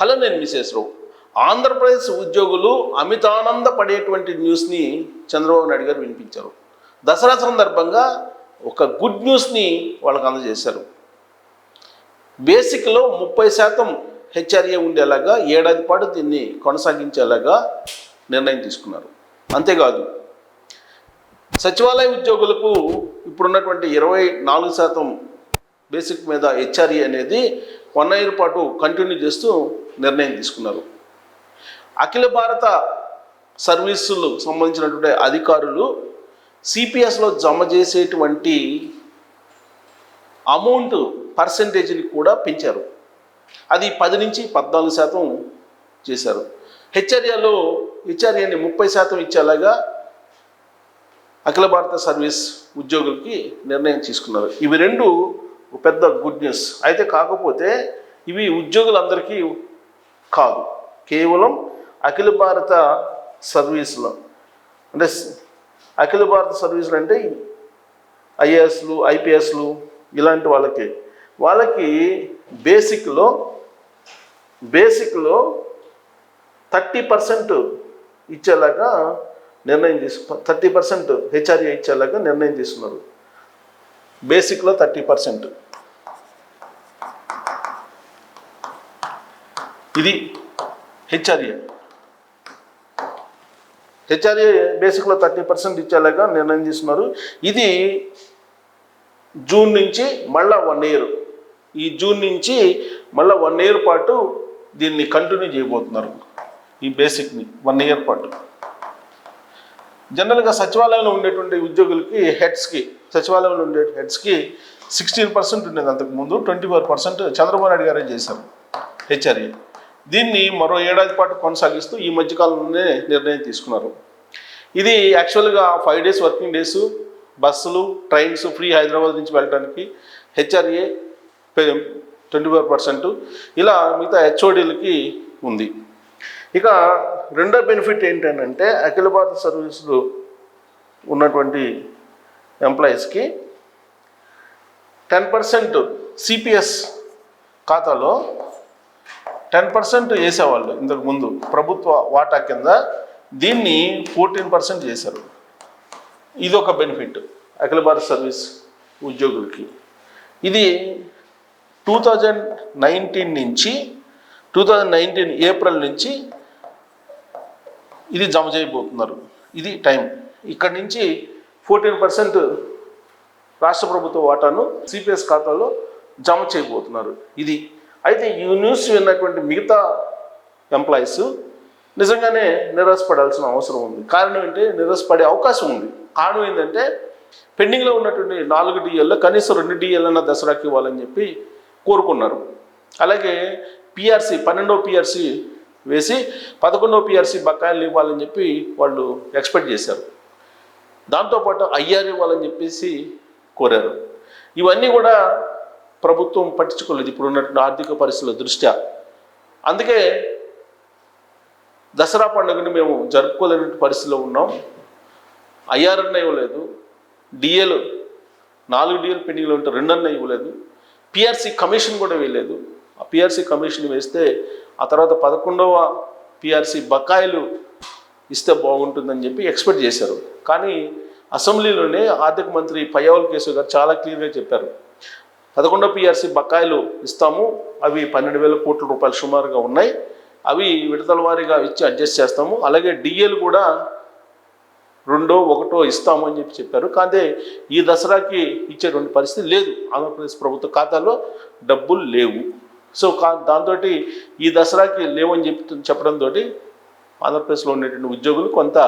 Hello నేను Mrs రావు ఆంధ్రప్రదేశ్ ఉద్యోగులు అమితానంద పడేటువంటి న్యూస్ని చంద్రబాబు నాయుడు గారు వినిపించారు. దసరా సందర్భంగా ఒక గుడ్ న్యూస్ని వాళ్ళకి అందజేశారు. బేసిక్లో ముప్పై శాతం హెచ్ఆర్ఏ ఉండేలాగా ఏడాది పాటు దీన్ని కొనసాగించేలాగా నిర్ణయం తీసుకున్నారు. అంతేకాదు సచివాలయ ఉద్యోగులకు ఇప్పుడున్నటువంటి ఇరవై నాలుగు శాతం బేసిక్ మీద హెచ్ఆర్ఏ అనేది వన్ ఇయర్ పాటు కంటిన్యూ చేస్తూ నిర్ణయం తీసుకున్నారు. అఖిల భారత సర్వీసులు సంబంధించినటువంటి అధికారులు సిపిఎస్లో జమ చేసేటువంటి అమౌంట్ పర్సంటేజ్ని కూడా పెంచారు. అది పది నుంచి పద్నాలుగు శాతం చేశారు. హెచ్ఆర్ఏలో హెచ్ఆర్ఏని ముప్పై శాతం ఇచ్చేలాగా అఖిల భారత సర్వీస్ ఉద్యోగులకి నిర్ణయం తీసుకున్నారు. ఇవి రెండు పెద్ద గుడ్ న్యూస్ అయితే కాకపోతే ఇవి ఉద్యోగులందరికీ కాదు. కేవలం అఖిల భారత సర్వీస్లో. అంటే అఖిల భారత సర్వీసులు అంటే ఐఏఎస్లు ఐపీఎస్లు ఇలాంటి వాళ్ళకి. వాళ్ళకి బేసిక్లో బేసిక్లో థర్టీ పర్సెంట్ ఇచ్చేలాగా నిర్ణయం తీసుకు థర్టీ పర్సెంట్ హెచ్ఆర్ఏ ఇచ్చేలాగా నిర్ణయం తీసుకున్నారు. బేసిక్లో థర్టీ పర్సెంట్. ఇది హెచ్ఆర్ఏ. హెచ్ఆర్ఏ బేసిక్లో థర్టీ పర్సెంట్ ఇచ్చేలాగా నిర్ణయం తీసుకున్నారు ఇది జూన్ నుంచి మళ్ళా వన్ ఇయర్. ఈ జూన్ నుంచి మళ్ళా వన్ ఇయర్ పాటు దీన్ని కంటిన్యూ చేయబోతున్నారు. ఈ బేసిక్ని వన్ ఇయర్ పాటు. జనరల్గా సచివాలయంలో ఉండేటువంటి ఉద్యోగులకి హెడ్స్కి సచివాలయంలో ఉండే హెడ్స్కి సిక్స్టీన్ పర్సెంట్ ఉండేది అంతకుముందు twenty four percent Chandrababu Naidu గారే చేశారు హెచ్ఆర్ఏ. దీన్ని మరో ఏడాది పాటు కొనసాగిస్తూ ఈ మధ్యకాలంలోనే నిర్ణయం తీసుకున్నారు. ఇది యాక్చువల్గా ఫైవ్ డేస్ వర్కింగ్ డేస్ బస్సులు ట్రైన్స్ ఫ్రీ హైదరాబాద్ నుంచి వెళ్ళడానికి హెచ్ఆర్ఏ ట్వంటీ ఫోర్ పర్సెంట్. ఇలా మిగతా హెచ్ఓడీలకి ఉంది. ఇక రెండో బెనిఫిట్ ఏంటంటే అఖిల భారత సర్వీసులు ఉన్నటువంటి ఎంప్లాయీస్కి టెన్ పర్సెంట్ సిపిఎస్ ఖాతాలో టెన్ పర్సెంట్ వేసేవాళ్ళు ఇంతకు ముందు ప్రభుత్వ వాటా కింద. దీన్ని ఫోర్టీన్ పర్సెంట్ చేశారు. ఇది ఒక బెనిఫిట్ అఖిల భారత సర్వీస్ ఉద్యోగులకి. ఇది టూ థౌజండ్ నైన్టీన్ నుంచి టూ థౌజండ్ నైన్టీన్ ఏప్రిల్ నుంచి ఇది జమ చేయబోతున్నారు. ఇది టైం. ఇక్కడ నుంచి ఫోర్టీన్ పర్సెంట్ రాష్ట్ర ప్రభుత్వ వాటాను సిపిఎస్ ఖాతాలో జమ చేయబోతున్నారు. ఇది. అయితే ఈ న్యూస్ విన్నటువంటి మిగతా ఎంప్లాయీస్ నిజంగానే నిరాశపడాల్సిన అవసరం ఉంది. కారణం ఏంటి? నిరాశపడే అవకాశం ఉంది. కారణం ఏంటంటే పెండింగ్లో ఉన్నటువంటి నాలుగు డిఎల్లో కనీసం రెండు డిఎల్ దసరాకి ఇవ్వాలని చెప్పి కోరుకున్నారు. అలాగే పిఆర్సి పన్నెండో పిఆర్సి వేసి పదకొండో పిఆర్సి బకాయిలు ఇవ్వాలని చెప్పి వాళ్ళు ఎక్స్పెక్ట్ చేశారు. దాంతోపాటు ఐఆర్ ఇవ్వాలని చెప్పేసి కోరారు. ఇవన్నీ కూడా ప్రభుత్వం పట్టించుకోలేదు ఇప్పుడు ఉన్నటువంటి ఆర్థిక పరిస్థితుల దృష్ట్యా. అందుకే దసరా పండుగను మేము జరుపుకోలేని పరిస్థితిలో ఉన్నాం. ఐఆర్ఎన్ ఇవ్వలేదు. డిఏలు నాలుగు డిఏలు పెండింగ్లో ఉంటే రెండన్న ఇవ్వలేదు. పిఆర్సీ కమిషన్ కూడా వేయలేదు. ఆ పిఆర్సీ కమిషన్ వేస్తే ఆ తర్వాత పదకొండవ పిఆర్సీ బకాయిలు ఇస్తే బాగుంటుందని చెప్పి ఎక్స్పెక్ట్ చేశారు. కానీ అసెంబ్లీలోనే ఆర్థిక మంత్రి పయ్యావుల కేశవ్ గారు చాలా క్లియర్గా చెప్పారు. పదకొండో పిఆర్సీ బకాయిలు ఇస్తాము అవి పన్నెండు వేల కోట్ల రూపాయలు సుమారుగా ఉన్నాయి. అవి విడతల వారీగా ఇచ్చి అడ్జస్ట్ చేస్తాము. అలాగే డిఏలు కూడా రెండో ఒకటో ఇస్తాము అని చెప్పి చెప్పారు. కానీ ఈ దసరాకి ఇచ్చేటువంటి పరిస్థితి లేదు. ఆంధ్రప్రదేశ్ ప్రభుత్వ ఖాతాలో డబ్బులు లేవు. సో కా దాంతో ఈ దసరాకి లేవని చెప్పి చెప్పడంతో ఆంధ్రప్రదేశ్లో ఉండేటువంటి ఉద్యోగులు కొంత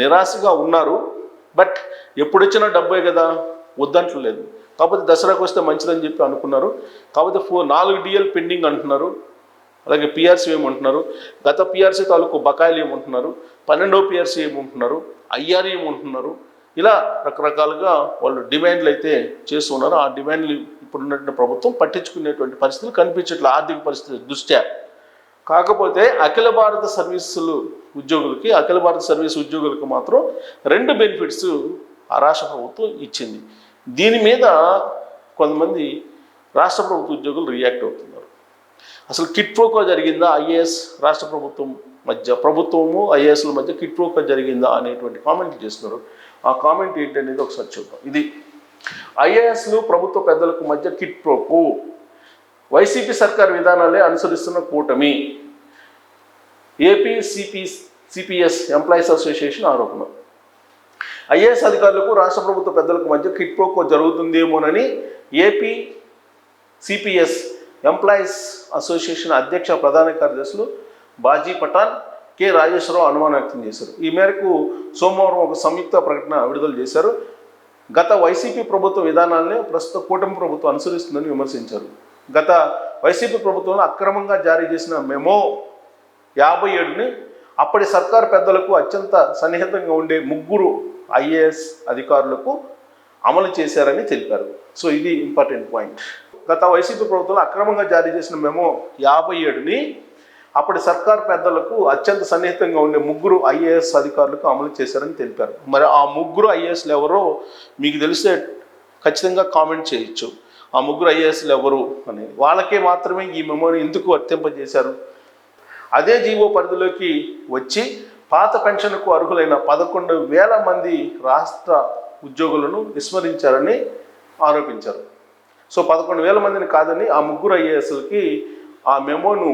నిరాశగా ఉన్నారు. బట్ ఎప్పుడొచ్చినా డబ్బే కదా వద్దంటలేదు. కాకపోతే దసరాకు వస్తే మంచిదని చెప్పి అనుకున్నారు. కాకపోతే ఫోర్ నాలుగు డిఎల్ పెండింగ్ అంటున్నారు. అలాగే పిఆర్సీ ఏమంటున్నారు గత పిఆర్సీ తాలూకు బకాయిలు ఏమంటున్నారు పన్నెండో పిఆర్సీ ఏమంటున్నారు ఐఆర్ ఏమంటున్నారు ఇలా రకరకాలుగా వాళ్ళు డిమాండ్లు అయితే చేస్తున్నారు ఆ డిమాండ్లు ఇప్పుడున్నటువంటి ప్రభుత్వం పట్టించుకునేటువంటి పరిస్థితులు కనిపించట్లేదు ఆర్థిక పరిస్థితి దృష్ట్యా. కాకపోతే అఖిల భారత సర్వీసులు ఉద్యోగులకి అఖిల భారత సర్వీస్ ఉద్యోగులకు మాత్రం రెండు బెనిఫిట్స్ ఆ రాష్ట్ర ప్రభుత్వం ఇచ్చింది. దీని మీద కొంతమంది రాష్ట్ర ప్రభుత్వ ఉద్యోగులు రియాక్ట్ అవుతున్నారు. అసలు కిట్ ప్రోకో జరిగిందా ఐఏఎస్ రాష్ట్ర ప్రభుత్వం మధ్య? ప్రభుత్వము ఐఏఎస్ల మధ్య కిట్ ప్రోకో జరిగిందా అనేటువంటి కామెంట్ చేస్తున్నారు. ఆ కామెంట్ ఏంటనేది ఒకసారి చూద్దాం. ఇది ఐఏఎస్లు ప్రభుత్వ పెద్దలకు మధ్య కిట్ ప్రోకో. వైసీపీ సర్కార్ విధానాలే అనుసరిస్తున్న కూటమి. AP CP CPS employees association ఆరోపణ. ఐఏఎస్ అధికారులకు రాష్ట్ర ప్రభుత్వ పెద్దలకు మధ్య కిట్ ప్రోకో జరుగుతుందేమోనని ఏపీ సిపిఎస్ ఎంప్లాయీస్ అసోసియేషన్ అధ్యక్ష ప్రధాన కార్యదర్శులు బాజీ పఠాన్ కె రాజేశ్వరరావు అనుమానం వ్యక్తం చేశారు. ఈ మేరకు సోమవారం ఒక సంయుక్త ప్రకటన విడుదల చేశారు. గత వైసీపీ ప్రభుత్వ విధానాలనే ప్రస్తుత కూటమి ప్రభుత్వం అనుసరిస్తుందని విమర్శించారు. గత వైసీపీ ప్రభుత్వంలో అక్రమంగా జారీ చేసిన మెమో యాభై ఏడుని అప్పటి సర్కార్ పెద్దలకు అత్యంత సన్నిహితంగా ఉండే ముగ్గురు ఐఏఎస్ అధికారులకు అమలు చేశారని తెలిపారు. సో ఇది ఇంపార్టెంట్ పాయింట్. గత వైసీపీ ప్రభుత్వంలో అక్రమంగా జారీ చేసిన మెమో యాభై ఏడుని అప్పటి సర్కార్ పెద్దలకు అత్యంత సన్నిహితంగా ఉండే ముగ్గురు ఐఏఎస్ అధికారులకు అమలు చేశారని తెలిపారు. మరి ఆ ముగ్గురు ఐఏఎస్లు ఎవరో మీకు తెలిస్తే ఖచ్చితంగా కామెంట్ చేయొచ్చు. ఆ ముగ్గురు ఐఏఎస్లు ఎవరు అనేది వాళ్ళకే మాత్రమే ఈ మెమోని ఎందుకు వర్తింపజేశారు? అదే జీవో పరిధిలోకి వచ్చి పాత పెన్షన్కు అర్హులైన పదకొండు వేల మంది రాష్ట్ర ఉద్యోగులను విస్మరించారని ఆరోపించారు. సో పదకొండు వేల మందిని కాదని ఆ ముగ్గురు ఐఏఎస్లకి ఆ మెమోను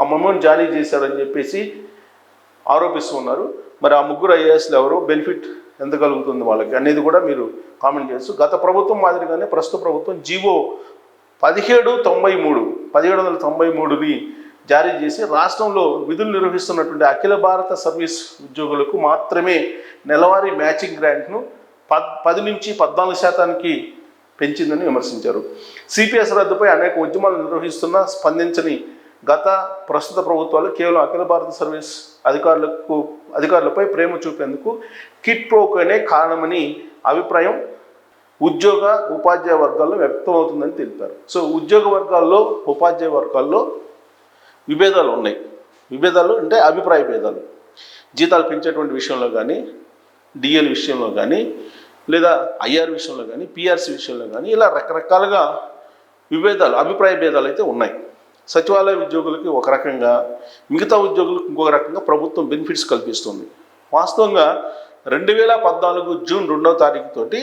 ఆ మెమోను జారీ చేశారని చెప్పేసి ఆరోపిస్తూ ఉన్నారు మరి ఆ ముగ్గురు ఐఏఎస్లు ఎవరు? బెనిఫిట్ ఎంత కలుగుతుంది వాళ్ళకి అనేది కూడా మీరు కామెంట్ చేయొచ్చు. గత ప్రభుత్వం మాదిరిగానే ప్రస్తుత ప్రభుత్వం జీవో పదిహేడు తొంభై మూడు పదిహేడు వందల తొంభై మూడుని జారీ చేసి రాష్ట్రంలో విధులు నిర్వహిస్తున్నటువంటి అఖిల భారత సర్వీస్ ఉద్యోగులకు మాత్రమే నెలవారీ మ్యాచింగ్ గ్రాంట్ను పద్ పది నుంచి పద్నాలుగు శాతానికి పెంచిందని విమర్శించారు. సిపిఎస్ రద్దుపై అనేక ఉద్యమాలు నిర్వహిస్తున్నా స్పందించని గత ప్రస్తుత ప్రభుత్వాలు కేవలం అఖిల భారత సర్వీస్ అధికారులకు అధికారులపై ప్రేమ చూపేందుకు కిట్ ప్రోకోనే కారణమని అభిప్రాయం ఉద్యోగ ఉపాధ్యాయ వర్గాల్లో వ్యక్తమవుతుందని తెలిపారు. సో ఉద్యోగ వర్గాల్లో ఉపాధ్యాయ వర్గాల్లో విభేదాలు ఉన్నాయి. విభేదాలు అంటే అభిప్రాయ భేదాలు. జీతాలు పెంచేటువంటి విషయంలో కానీ డిఎల్ విషయంలో కానీ లేదా ఐఆర్ విషయంలో కానీ పిఆర్సీ విషయంలో కానీ ఇలా రకరకాలుగా విభేదాలు అభిప్రాయ భేదాలు అయితే ఉన్నాయి. సచివాలయ ఉద్యోగులకి ఒక రకంగా మిగతా ఉద్యోగులకు ఇంకొక రకంగా ప్రభుత్వం బెనిఫిట్స్ కల్పిస్తుంది. వాస్తవంగా రెండు వేల పద్నాలుగు జూన్ రెండవ తారీఖు తోటి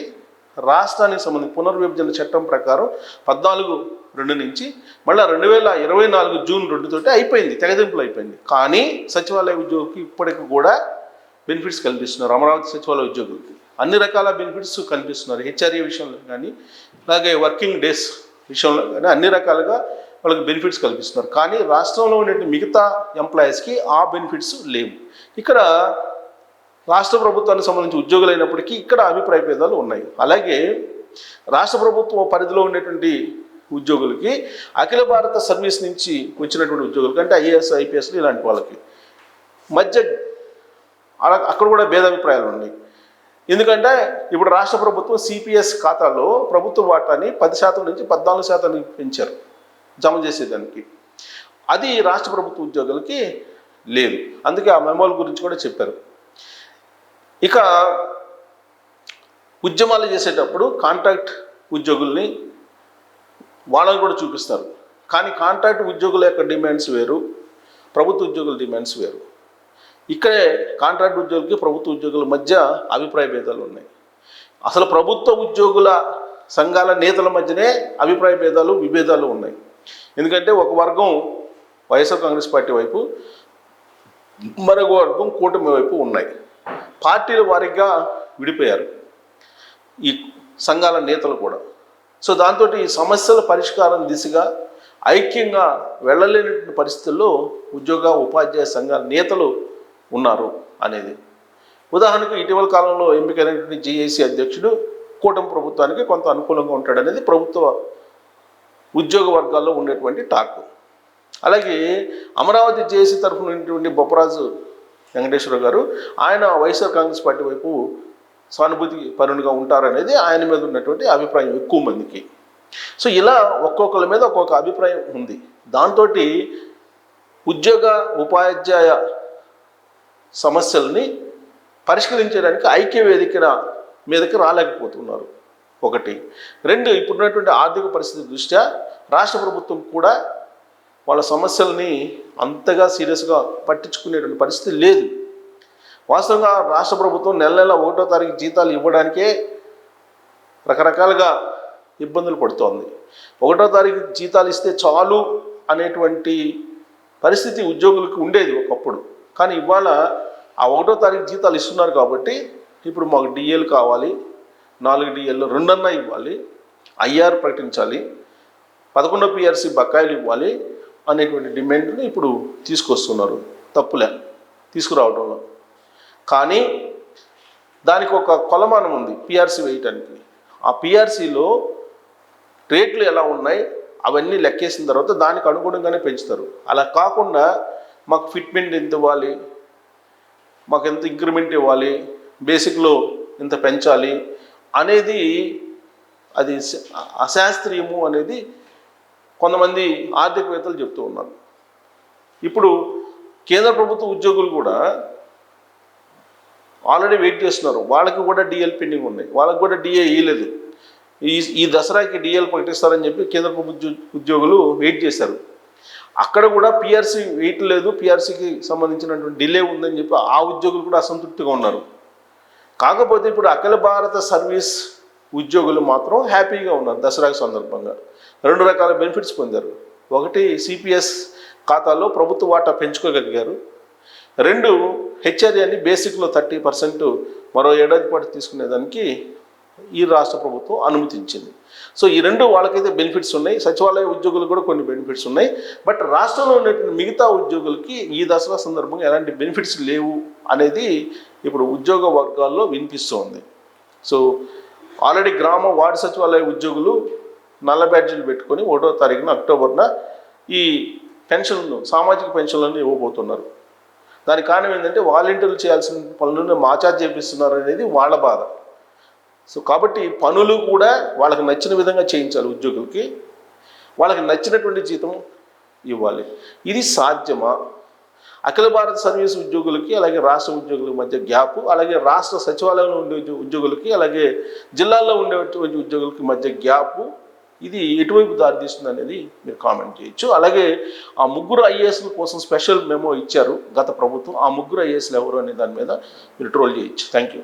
రాష్ట్రానికి సంబంధించి పునర్విభజన చట్టం ప్రకారం పద్నాలుగు రెండు నుంచి మళ్ళీ రెండు వేల ఇరవై నాలుగు జూన్ రెండు తోటి అయిపోయింది తెగదింపులు అయిపోయింది. కానీ సచివాలయ ఉద్యోగికి ఇప్పటికి కూడా బెనిఫిట్స్ కల్పిస్తున్నారు అమరావతి సచివాలయ ఉద్యోగులకి. అన్ని రకాల బెనిఫిట్స్ కల్పిస్తున్నారు హెచ్ఆర్ఏ విషయంలో కానీ అలాగే వర్కింగ్ డేస్ విషయంలో కానీ అన్ని రకాలుగా వాళ్ళకి బెనిఫిట్స్ కల్పిస్తున్నారు. కానీ రాష్ట్రంలో ఉన్నటువంటి మిగతా ఎంప్లాయీస్కి ఆ బెనిఫిట్స్ లేవు. ఇక్కడ రాష్ట్ర ప్రభుత్వానికి సంబంధించి ఉద్యోగులు అయినప్పటికీ ఇక్కడ అభిప్రాయ భేదాలు ఉన్నాయి. అలాగే రాష్ట్ర ప్రభుత్వం పరిధిలో ఉన్నటువంటి ఉద్యోగులకి అఖిల భారత సర్వీస్ నుంచి వచ్చినటువంటి ఉద్యోగులకి అంటే ఐఏఎస్ ఐపీఎస్లు ఇలాంటి వాళ్ళకి మధ్య అలా అక్కడ కూడా భేదాభిప్రాయాలు ఉన్నాయి. ఎందుకంటే ఇప్పుడు రాష్ట్ర ప్రభుత్వం సిపిఎస్ ఖాతాలో ప్రభుత్వ వాటాని పది శాతం నుంచి పద్నాలుగు శాతానికి పెంచారు. జమ చేసేదానికి. అది రాష్ట్ర ప్రభుత్వ ఉద్యోగులకి లేదు. అందుకే ఆ మెమోల గురించి కూడా చెప్పారు. ఇక ఉద్యమాలు చేసేటప్పుడు కాంట్రాక్ట్ ఉద్యోగుల్ని వాళ్ళని కూడా చూపిస్తారు. కానీ కాంట్రాక్ట్ ఉద్యోగుల యొక్క డిమాండ్స్ వేరు ప్రభుత్వ ఉద్యోగుల డిమాండ్స్ వేరు. ఇక్కడే కాంట్రాక్ట్ ఉద్యోగులకి ప్రభుత్వ ఉద్యోగుల మధ్య అభిప్రాయ భేదాలు ఉన్నాయి. అసలు ప్రభుత్వ ఉద్యోగుల సంఘాల నేతల మధ్యనే అభిప్రాయ భేదాలు విభేదాలు ఉన్నాయి. ఎందుకంటే ఒక వర్గం వైఎస్ఆర్ కాంగ్రెస్ పార్టీ వైపు మరొక వర్గం కూటమి వైపు ఉన్నాయి. పార్టీల వారీగా విడిపోయారు ఈ సంఘాల నేతలు కూడా. సో దాంతో ఈ సమస్యల పరిష్కారం దిశగా ఐక్యంగా వెళ్ళలేనటువంటి పరిస్థితుల్లో ఉద్యోగ ఉపాధ్యాయ సంఘాల నేతలు ఉన్నారు అనేది. ఉదాహరణకు ఇటీవల కాలంలో ఎంపికైనటువంటి జేఏసీ అధ్యక్షుడు కూటమి ప్రభుత్వానికి కొంత అనుకూలంగా ఉంటాడనేది ప్రభుత్వ ఉద్యోగ వర్గాల్లో ఉండేటువంటి టాక్. అలాగే అమరావతి జేసీ తరఫున ఉన్నటువంటి బొప్పరాజు వెంకటేశ్వర గారు ఆయన వైఎస్ఆర్ కాంగ్రెస్ పార్టీ వైపు సానుభూతి పరునిగా ఉంటారనేది ఆయన మీద ఉన్నటువంటి అభిప్రాయం ఎక్కువ మందికి. సో ఇలా ఒక్కొక్కరి మీద ఒక్కొక్క అభిప్రాయం ఉంది. దాంతో ఉద్యోగ ఉపాధ్యాయ సమస్యల్ని పరిష్కరించడానికి ఐక్య వేదిక మీదకి రాలేకపోతున్నారు. ఒకటి. రెండు ఇప్పుడున్నటువంటి ఆర్థిక పరిస్థితి దృష్ట్యా రాష్ట్ర ప్రభుత్వం కూడా వాళ్ళ సమస్యల్ని అంతగా సీరియస్గా పట్టించుకునేటువంటి పరిస్థితి లేదు. వాస్తవంగా రాష్ట్ర ప్రభుత్వం నెల నెల ఒకటో తారీఖు జీతాలు ఇవ్వడానికే రకరకాలుగా ఇబ్బందులు పడుతోంది. ఒకటో తారీఖు జీతాలు ఇస్తే చాలు అనేటువంటి పరిస్థితి ఉద్యోగులకు ఉండేది ఒకప్పుడు. కానీ ఇవాళ ఆ ఒకటో తారీఖు జీతాలు ఇస్తున్నారు కాబట్టి ఇప్పుడు మాకు డిఎల్ కావాలి నాలుగు డిఎల్లో రెండన్నా ఇవ్వాలి. ఐఆర్ ప్రకటించాలి. పదకొండో పిఆర్సీ బకాయిలు ఇవ్వాలి అనేటువంటి డిమాండ్ని ఇప్పుడు తీసుకొస్తున్నారు. తప్పులే. తీసుకురావడంలో కానీ దానికి ఒక కొలమానం ఉంది పిఆర్సీ వేయటానికి. ఆ పిఆర్సీలో రేట్లు ఎలా ఉన్నాయి అవన్నీ లెక్కేసిన తర్వాత దానికి అనుగుణంగానే పెంచుతారు. అలా కాకుండా మాకు ఫిట్మెంట్ ఎంత ఇవ్వాలి మాకు ఎంత ఇంక్రిమెంట్ ఇవ్వాలి బేసిక్లో ఇంత పెంచాలి అనేది అది అశాస్త్రీయము అనేది కొంతమంది ఆర్థికవేత్తలు చెప్తూ ఉన్నారు. ఇప్పుడు కేంద్ర ప్రభుత్వ ఉద్యోగులు కూడా ఆల్రెడీ వెయిట్ చేస్తున్నారు. వాళ్ళకి కూడా డిఎల్ పెండింగ్ ఉన్నాయి వాళ్ళకి కూడా డిఏ ఇయ్యలేదు. ఈ ఈ దసరాకి డిఎల్ ప్రకటిస్తారని చెప్పి కేంద్ర ప్రభుత్వ ఉద్యో- ఉద్యోగులు వెయిట్ చేశారు. అక్కడ కూడా పిఆర్సీ వెయిట్ లేదు. పిఆర్సీకి సంబంధించినటువంటి డిలే ఉందని చెప్పి ఆ ఉద్యోగులు కూడా అసంతృప్తిగా ఉన్నారు. కాకపోతే ఇప్పుడు అఖిల భారత సర్వీస్ ఉద్యోగులు మాత్రం హ్యాపీగా ఉన్నారు దసరా సందర్భంగా. రెండు రకాల బెనిఫిట్స్ పొందారు. ఒకటి సిపిఎస్ ఖాతాలో ప్రభుత్వ వాటా పెంచుకోగలిగారు. రెండు హెచ్ఆర్ఏని బేసిక్లో థర్టీ పర్సెంట్ మరో ఏడాది పాటు తీసుకునేదానికి ఈ రాష్ట్ర ప్రభుత్వం అనుమతించింది. సో ఈ రెండు వాళ్ళకైతే బెనిఫిట్స్ ఉన్నాయి. సచివాలయ ఉద్యోగులకు కూడా కొన్ని బెనిఫిట్స్ ఉన్నాయి. బట్ రాష్ట్రంలో ఉన్నటువంటి మిగతా ఉద్యోగులకి ఈ దసరా సందర్భంగా ఎలాంటి బెనిఫిట్స్ లేవు అనేది ఇప్పుడు ఉద్యోగ వర్గాల్లో వినిపిస్తోంది. సో ఆల్రెడీ గ్రామ వార్డు సచివాలయ ఉద్యోగులు నల్ల బ్యాడ్జీలు పెట్టుకొని ఒకటో తారీఖున అక్టోబర్న ఈ పెన్షన్లు సామాజిక పెన్షన్లను ఇవ్వబోతున్నారు. దానికి కారణం ఏంటంటే వాలంటీర్లు చేయాల్సిన పనులను మాచార్జ్ చేపిస్తున్నారు అనేది వాళ్ళ బాధ. సో కాబట్టి పనులు కూడా వాళ్ళకి నచ్చిన విధంగా చేయించాలి ఉద్యోగులకి. వాళ్ళకి నచ్చినటువంటి జీతం ఇవ్వాలి. ఇది సాధ్యమా? అఖిల భారత సర్వీస్ ఉద్యోగులకి అలాగే రాష్ట్ర ఉద్యోగుల మధ్య గ్యాప్ అలాగే రాష్ట్ర సచివాలయంలో ఉండే ఉద్యోగులకి అలాగే జిల్లాల్లో ఉండేటువంటి ఉద్యోగులకి మధ్య గ్యాప్ ఇది ఎటువైపు దారితీస్తుంది అనేది మీరు కామెంట్ చేయొచ్చు. అలాగే ఆ ముగ్గురు ఐఏఎస్ల కోసం స్పెషల్ మెమో ఇచ్చారు గత ప్రభుత్వం. ఆ ముగ్గురు ఐఏఎస్లు ఎవరు అనే దాని మీద మీరు ట్రోల్ చేయొచ్చు. Thank you